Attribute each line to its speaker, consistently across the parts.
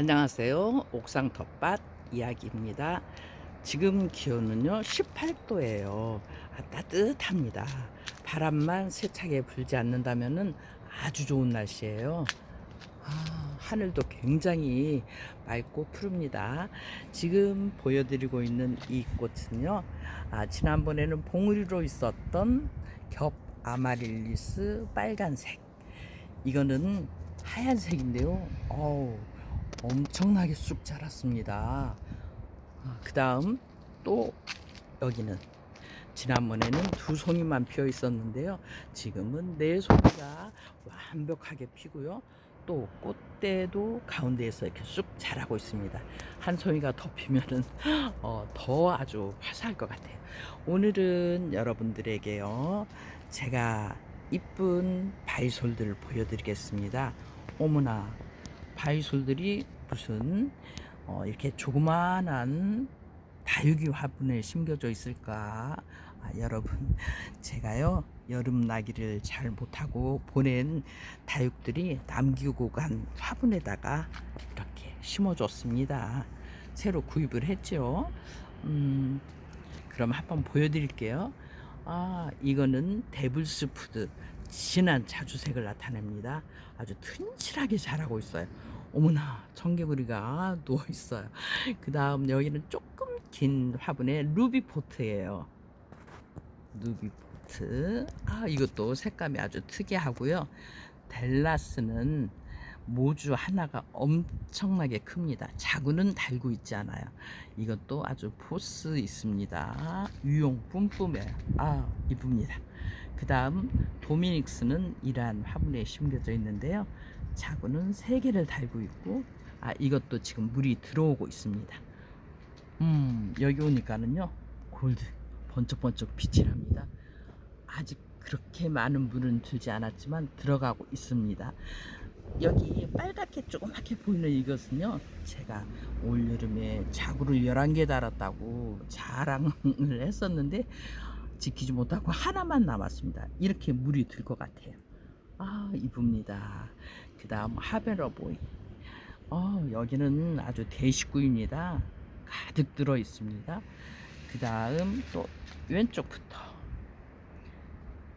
Speaker 1: 안녕하세요. 옥상 텃밭 이야기입니다. 지금 기온은요 18도예요. 아, 따뜻합니다. 바람만 세차게 불지 않는다면은 아주 좋은 날씨예요. 아, 하늘도 굉장히 맑고 푸릅니다. 지금 보여드리고 있는 이 꽃은요, 아, 지난번에는 봉우리로 있었던 겹 아마릴리스 빨간색. 이거는 하얀색인데요. 어우, 엄청나게 쑥 자랐습니다. 그 다음 또 여기는 지난번에는 두 송이만 피어 있었는데요. 지금은 네 송이가 완벽하게 피고요. 또 꽃대도 가운데에서 이렇게 쑥 자라고 있습니다. 한 송이가 더 피면은 어, 더 아주 화사할 것 같아요. 오늘은 여러분들에게요. 제가 이쁜 바이솔들을 보여드리겠습니다. 어머나 바이솔들이 무슨 어, 이렇게 조그만한 다육이 화분에 심겨져 있을까? 아, 여러분, 제가요 여름 나기를 잘 못하고 보낸 다육들이 남기고 간 화분에다가 이렇게 심어줬습니다. 새로 구입을 했죠. 음, 그럼 한번 보여드릴게요. 아, 이거는 데블스 푸드 진한 자주색을 나타냅니다. 아주 튼실하게 자라고 있어요. 어머나 청개구리가 누워 있어요. 그 다음 여기는 조금 긴 화분에 루비 포트예요. 루비 포트. 아 이것도 색감이 아주 특이하고요. 델라스는 모주 하나가 엄청나게 큽니다. 자구는 달고 있지 않아요. 이것도 아주 포스 있습니다. 유용 뿜뿜해요. 아 이쁩니다. 그 다음 도미닉스는 이러한 화분에 심겨져 있는데요. 자구는 세 개를 달고 있고 아 이것도 지금 물이 들어오고 있습니다. 음 여기 오니까는요 골드 번쩍번쩍 빛이 납니다. 아직 그렇게 많은 물은 들지 않았지만 들어가고 있습니다. 여기 빨갛게 조그맣게 보이는 이것은요 제가 올 여름에 자구를 11개 달았다고 자랑을 했었는데 지키지 못하고 하나만 남았습니다. 이렇게 물이 들 것 같아요. 아 이쁩니다. 그 다음 하베러보이. 어, 여기는 아주 대식구입니다. 가득 들어 있습니다. 그 다음 또 왼쪽부터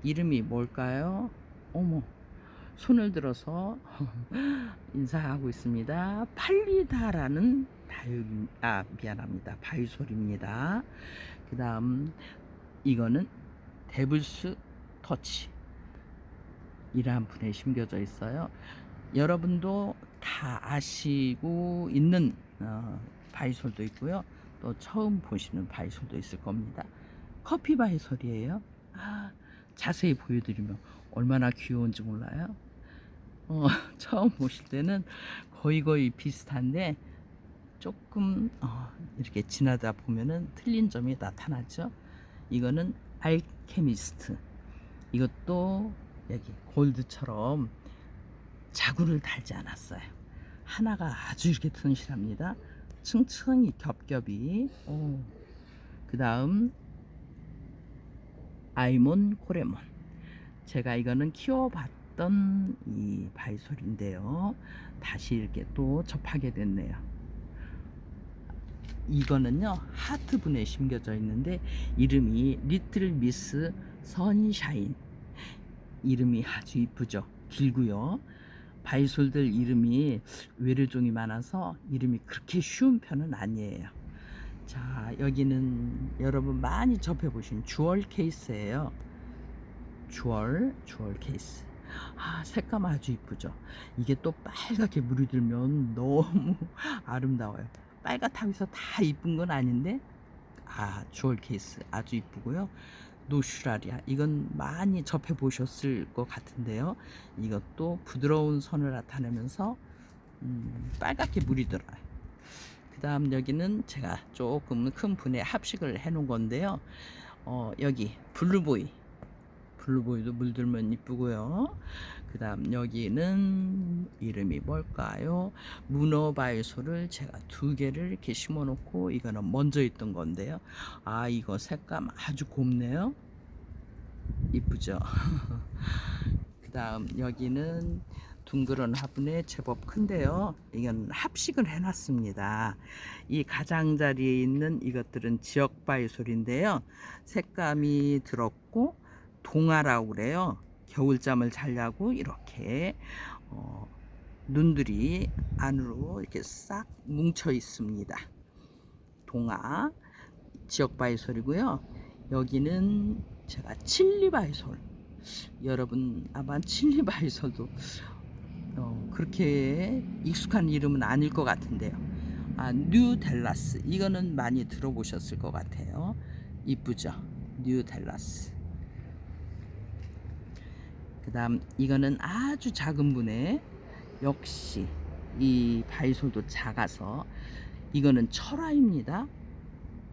Speaker 1: 이름이 뭘까요? 어머 손을 들어서 인사하고 있습니다. 팔리다라는 다육 아 미안합니다. 바이솔입니다. 그 다음 이거는 데블스 터치 이러한 분에 심겨져 있어요. 여러분도 다 아시고 있는 어, 바이솔도 있고요. 또 처음 보시는 바이솔도 있을 겁니다. 커피 바이솔이에요. 아, 자세히 보여드리면 얼마나 귀여운지 몰라요. 어, 처음 보실 때는 거의 거의 비슷한데 조금 어, 이렇게 지나다 보면은 틀린 점이 나타나죠. 이거는 알케미스트. 이것도 여기 골드처럼 자구를 달지 않았어요. 하나가 아주 이렇게 튼실합니다. 층층이 겹겹이. 그 다음 아이몬 코레몬. 제가 이거는 키워봤던 이 바이솔인데요. 다시 이렇게 또 접하게 됐네요. 이거는요 하트분에 심겨져 있는데 이름이 리틀 미스 선샤인 이름이 아주 이쁘죠 길고요 바이솔들 이름이 외래종이 많아서 이름이 그렇게 쉬운 편은 아니에요. 자 여기는 여러분 많이 접해보신 주얼 케이스예요. 주얼 주얼 케이스. 아 색감 아주 이쁘죠? 이게 또 빨갛게 물이 들면 너무 아름다워요. 빨갛다고 해서 다 이쁜 건 아닌데 아 주얼 케이스 아주 이쁘고요 노슈라리아. 이건 많이 접해 보셨을 것 같은데요. 이것도 부드러운 선을 나타내면서 음, 빨갛게 물이 들어요 그 다음 여기는 제가 조금 큰 분에 합식을 해 놓은 건데요. 어, 여기 블루보이 블루보이도 물들면 이쁘고요. 그 다음 여기는 이름이 뭘까요? 문어바이소를 제가 두 개를 이렇게 심어 놓고 이거는 먼저 있던 건데요. 아 이거 색감 아주 곱네요. 이쁘죠? 그 다음 여기는 둥그런 화분에 제법 큰데요. 이건 합식을 해놨습니다. 이 가장자리에 있는 이것들은 지역 바이솔인데요. 색감이 들었고 동아라고 그래요. 겨울잠을 자려고 이렇게 어, 눈들이 안으로 이렇게 싹 뭉쳐 있습니다. 동아 지역바이솔이고요. 여기는 제가 칠리바이솔 여러분 아마 칠리바이솔도 어, 그렇게 익숙한 이름은 아닐 것 같은데요. 아, 뉴 델라스 이거는 많이 들어보셨을 것 같아요. 이쁘죠? 뉴 델라스. 그 다음 이거는 아주 작은 분의 역시 이 바이솔도 작아서 이거는 철화입니다.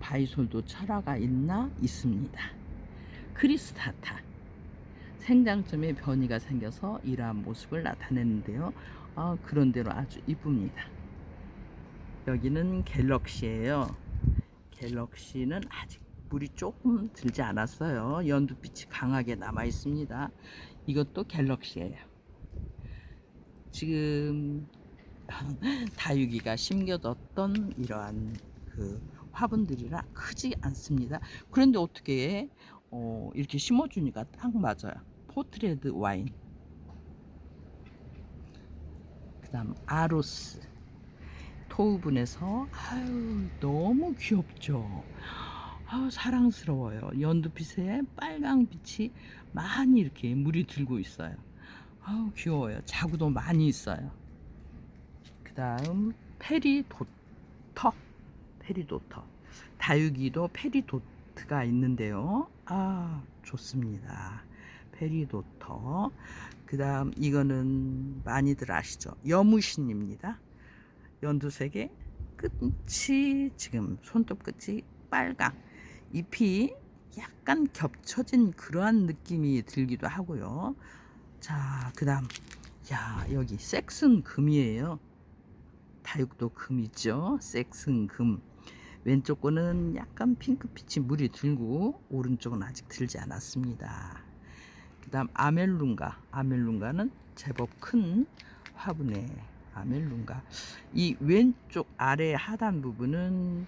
Speaker 1: 바이솔도 철화가 있나 있습니다. 크리스타타 생장점에 변이가 생겨서 이러한 모습을 나타내는데요. 아, 그런 대로 아주 이쁩니다. 여기는 갤럭시예요. 갤럭시는 아직 물이 조금 들지 않았어요. 연두빛이 강하게 남아 있습니다. 이것도 갤럭시예요. 지금 다육이가 심겨뒀던 이러한 그 화분들이라 크지 않습니다. 그런데 어떻게 어, 이렇게 심어주니까 딱 맞아요. 포트레드 와인. 그 다음 아로스. 토우분에서 아유 너무 귀엽죠. 아유 사랑스러워요. 연두빛에 빨강 빛이 많이 이렇게 물이 들고 있어요. 아우 귀여워요. 자구도 많이 있어요. 그 다음 페리도터. 페리도터. 다육이도 페리도트가 있는데요. 아 좋습니다. 페리도터. 그 다음 이거는 많이들 아시죠? 여무신입니다. 연두색의 끝이 지금 손톱 끝이 빨강. 잎이 약간 겹쳐진 그러한 느낌이 들기도 하고요. 자, 그 다음 야 여기 섹슨 금이에요. 다육도 금이죠. 섹슨 금. 왼쪽 거는 약간 핑크빛이 물이 들고 오른쪽은 아직 들지 않았습니다. 그 다음 아멜룬가. 아멜룬가는 제법 큰 화분에 아멜룬가. 이 왼쪽 아래 하단 부분은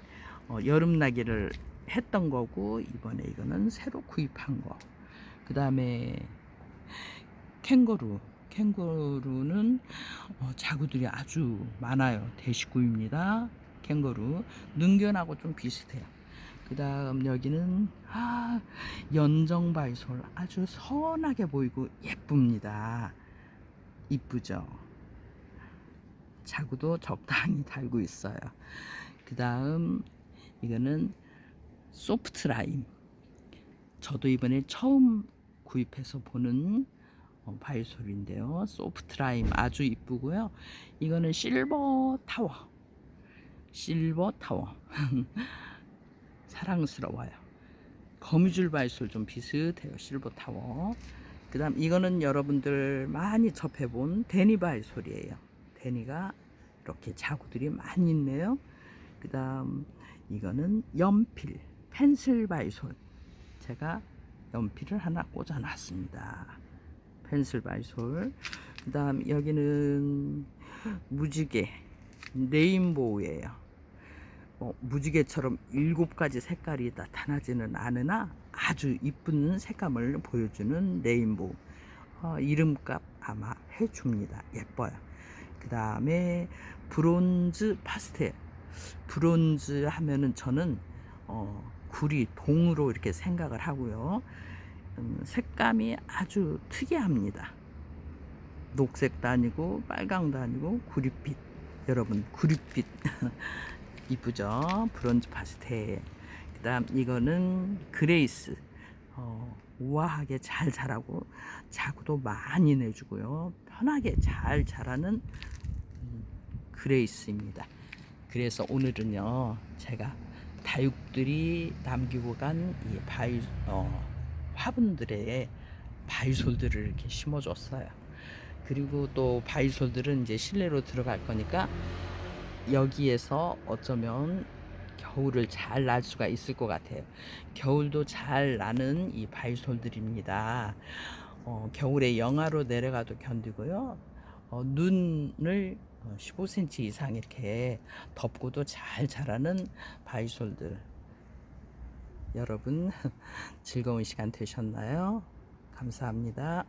Speaker 1: 어, 여름 나기를 했던 거고 이번에 이거는 새로 구입한 거. 그 다음에 캥거루. 캥거루는 어, 자구들이 아주 많아요. 대식구입니다. 캥거루. 능견하고 좀 비슷해요. 그 다음 여기는 아, 연정바이솔 아주 선하게 보이고 예쁩니다. 이쁘죠? 자구도 적당히 달고 있어요. 그 다음 이거는 소프트 라임. 저도 이번에 처음 구입해서 보는 어, 바이솔인데요. 소프트 라임 아주 이쁘고요. 이거는 실버 타워. 실버 타워. 사랑스러워요. 거미줄 바이솔 좀 비슷해요. 실버 타워. 그 다음 이거는 여러분들 많이 접해본 데니 바이솔이에요. 데니가 이렇게 자구들이 많이 있네요. 그 다음 이거는 연필 펜슬 바이솔. 제가 연필을 하나 꽂아 놨습니다. 펜슬 바이솔. 그 다음 여기는 무지개 네임보우예요. 뭐 무지개처럼 일곱 가지 색깔이 나타나지는 않으나 아주 이쁜 색감을 보여주는 네임보우. 어, 이름값 아마 해줍니다. 예뻐요. 그 다음에 브론즈 파스텔. 브론즈 하면은 저는 어, 구리 동으로 이렇게 생각을 하고요. 음, 색감이 아주 특이합니다. 녹색도 아니고 빨강도 아니고 구릿빛. 여러분 구릿빛 이쁘죠? 브론즈 파스텔. 그다음 이거는 그레이스. 어, 우아하게 잘 자라고 자구도 많이 내주고요. 편하게 잘 자라는 음, 그레이스입니다. 그래서 오늘은요 제가 다육들이 남기고 간 이 바이 어, 화분들의 바이솔들을 이렇게 심어줬어요. 그리고 또 바이솔들은 이제 실내로 들어갈 거니까 여기에서 어쩌면 겨울을 잘 날 수가 있을 것 같아요. 겨울도 잘 나는 이 바이솔들입니다. 어, 겨울에 영하로 내려가도 견디고요. 어, 눈을 15cm 이상 이렇게 덮고도 잘 자라는 바이솔들. 여러분 즐거운 시간 되셨나요? 감사합니다.